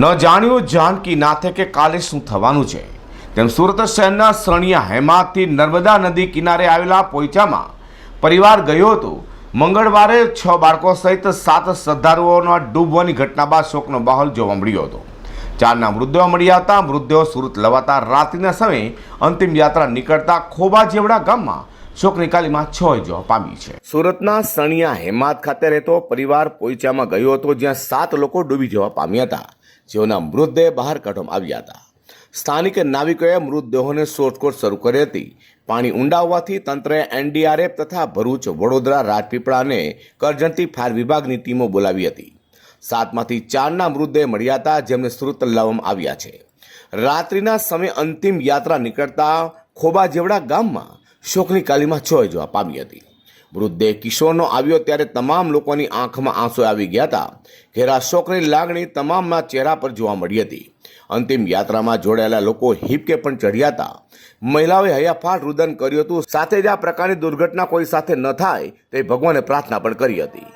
ન જાણ્યું જાનકી નાથે કે કાલે શું થવાનું છે. તેમ સુરત શહેરના સરણિયા હેમાથી નર્મદા નદી કિનારે આવેલા પોઈચામાં પરિવાર ગયો હતો. મંગળવારે છ બાળકો સહિત સાત શ્રદ્ધાળુઓના ડૂબવાની ઘટના બાદ શોકનો માહોલ જોવા મળ્યો હતો. ચારના મૃતદેહો મળ્યા હતા મૃતદેહો સુરત લવાતા રાત્રિના સમયે અંતિમ યાત્રા નીકળતા ખોબા જેવડા ગામમાં શોક નિકાલીમાં છ જોવા પામી છે. સુરતના સણિયા હેમાદ ખાતે રહેતો પરિવાર પોઈચામાં ગયો હતો જ્યાં સાત લોકો ડૂબી જવા પામ્યા હતા. જેઓના મૃતદેહ બહાર કાઢવામાં આવ્યા હતા. સ્થાનિક નાવિકોએ મૃતદેહોને શોધખોળ શરૂ કરી હતી. પાણી ઊંડા હોવાથી તંત્રએ એનડીઆરએફ તથા ભરૂચ, વડોદરા, રાજપીપળા અને કરજણતી ફાયર વિભાગની ટીમો બોલાવી હતી. સાતમાંથી ચારના મૃતદેહ મળ્યા હતા, જેમને સુરત લાવવામાં આવ્યા છે. રાત્રિના સમયે અંતિમ યાત્રા નીકળતા ખોબા જેવડા ગામમાં શોકની કાલીમાં છોય જોવા પામી હતી. મૃતદેહ કિશોરનો આવ્યો ત્યારે તમામ લોકોની આંખમાં આંસુ આવી ગયા હતા. ઘેરા શોકની લાગણી તમામના ચહેરા પર જોવા મળી હતી. અંતિમ યાત્રામાં જોડાયેલા લોકો હિપકે પણ ચડ્યા હતા. મહિલાઓએ હૈયાફાટ રુદન કર્યું હતું. સાથે જ આ પ્રકારની દુર્ઘટના કોઈ સાથે ન થાય તે ભગવાને પ્રાર્થના પણ કરી હતી.